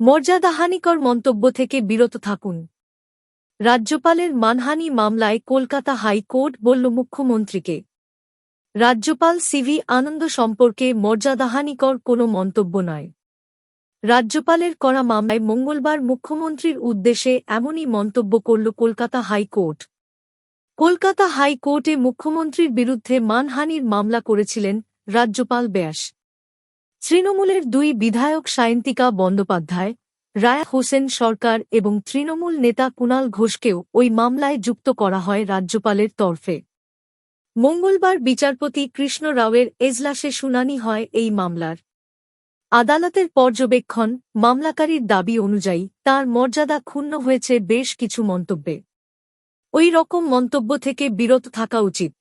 মর্যাদাহানিকর মন্তব্য থেকে বিরত থাকুন। রাজ্যপালের মানহানি মামলায় কলকাতা হাইকোর্ট বলল মুখ্যমন্ত্রীকে। রাজ্যপাল সিভি আনন্দ সম্পর্কে মর্যাদাহানিকর কোনো মন্তব্য নয়। রাজ্যপালের করা মামলায় মঙ্গলবার মুখ্যমন্ত্রীর উদ্দেশ্যে এমনই মন্তব্য করল কলকাতা হাইকোর্ট। কলকাতা হাইকোর্টে মুখ্যমন্ত্রীর বিরুদ্ধে মানহানির মামলা করেছিলেন রাজ্যপাল ব্যাস। তৃণমূলের দুই বিধায়ক সায়ন্তিকা বন্দ্যোপাধ্যায়, রায়া হোসেন সরকার এবং তৃণমূল নেতা কুণাল ঘোষকেও ওই মামলায় যুক্ত করা হয় রাজ্যপালের তরফে। মঙ্গলবার বিচারপতি কৃষ্ণ রাওয়ের এজলাসে শুনানি হয় এই মামলার। আদালতের পর্যবেক্ষণ, মামলাকারীর দাবি অনুযায়ী তার মর্যাদা ক্ষুণ্ণ হয়েছে বেশ কিছু মন্তব্যে। ওই রকম মন্তব্য থেকে বিরত থাকা উচিত।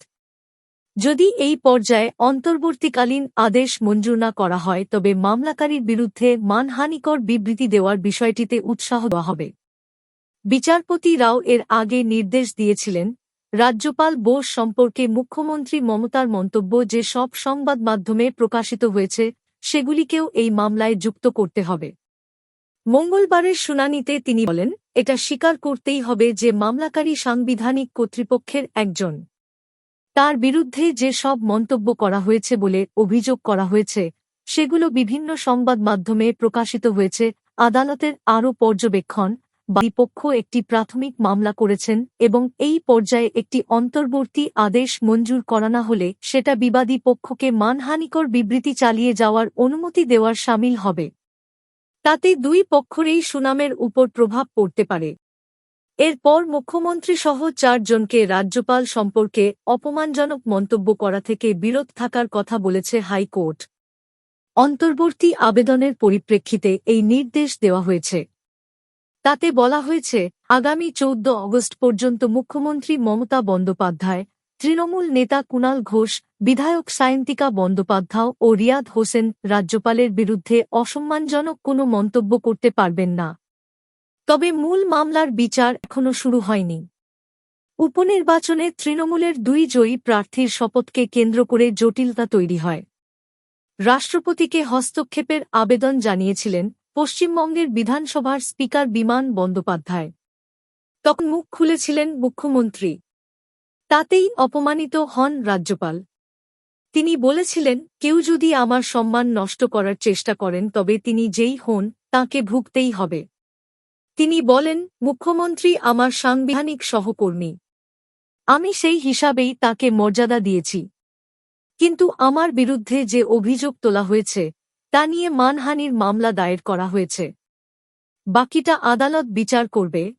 যদি এই পর্যায়ে অন্তর্বর্তীকালীন আদেশ মঞ্জুর না করা হয়, তবে মামলাকারীর বিরুদ্ধে মানহানিকর বিবৃতি দেওয়ার বিষয়টিতে উৎসাহ দেওয়া হবে। বিচারপতি রাও এর আগে নির্দেশ দিয়েছিলেন, রাজ্যপাল বোস সম্পর্কে মুখ্যমন্ত্রী মমতার মন্তব্য যে সব সংবাদ মাধ্যমে প্রকাশিত হয়েছে, সেগুলিকেও এই মামলায় যুক্ত করতে হবে। মঙ্গলবারের শুনানিতে তিনি বলেন, এটা স্বীকার করতেই হবে যে মামলাকারী সাংবিধানিক কর্তৃপক্ষের একজন তার বিরুদ্ধে যে সব মন্তব্য করা হয়েছে বলে অভিযোগ করা হয়েছে, সেগুলো বিভিন্ন সংবাদ মাধ্যমে প্রকাশিত হয়েছে, আদালতের আরও পর্যবেক্ষণ বিপক্ষ একটি প্রাথমিক মামলা করেছেন এবং এই পর্যায়ে একটি অন্তর্বর্তী আদেশ মঞ্জুর করা না হলে সেটা বিবাদী পক্ষকে মানহানিকর বিবৃতি চালিয়ে যাওয়ার অনুমতি দেওয়ার সামিল হবে। তাতে দুই পক্ষরেই সুনামের উপর প্রভাব পড়তে পারে। এরপর মুখ্যমন্ত্রী সহ চারজনকে রাজ্যপাল সম্পর্কে অপমানজনক মন্তব্য করা থেকে বিরত থাকার কথা বলেছে হাইকোর্ট। অন্তর্বর্তী আবেদনের পরিপ্রেক্ষিতে এই নির্দেশ দেওয়া হয়েছে। তাতে বলা হয়েছে, আগামী চৌদ্দ অগস্ট পর্যন্ত মুখ্যমন্ত্রী মমতা বন্দ্যোপাধ্যায়, তৃণমূল নেতা কুণাল ঘোষ, বিধায়ক সায়ন্তিকা বন্দ্যোপাধ্যায় ও রিয়াদ হোসেন রাজ্যপালের বিরুদ্ধে অসম্মানজনক কোনো মন্তব্য করতে পারবেন না। তবে মূল মামলার বিচার এখনও শুরু হয়নি। উপনির্বাচনে তৃণমূলের দুই জয়ী প্রার্থীর শপথকে কেন্দ্র করে জটিলতা তৈরি হয়। রাষ্ট্রপতিকে হস্তক্ষেপের আবেদন জানিয়েছিলেন পশ্চিমবঙ্গের বিধানসভার স্পিকার বিমান বন্দ্যোপাধ্যায়। তখন মুখ খুলেছিলেন মুখ্যমন্ত্রী। তাতেই অপমানিত হন রাজ্যপাল। তিনি বলেছিলেন, কেউ যদি আমার সম্মান নষ্ট করার চেষ্টা করেন, তবে তিনি যেই হন, তাকে ভুগতেই হবে। তিনি বলেন, মুখ্যমন্ত্রী আমার সাংবিধানিক সহকর্মী। আমি সেই হিসাবেই তাকে মর্যাদা দিয়েছি। কিন্তু আমার বিরুদ্ধে যে অভিযোগ তোলা হয়েছে, তা নিয়ে মানহানির মামলা দায়ের করা হয়েছে। বাকিটা আদালত বিচার করবে।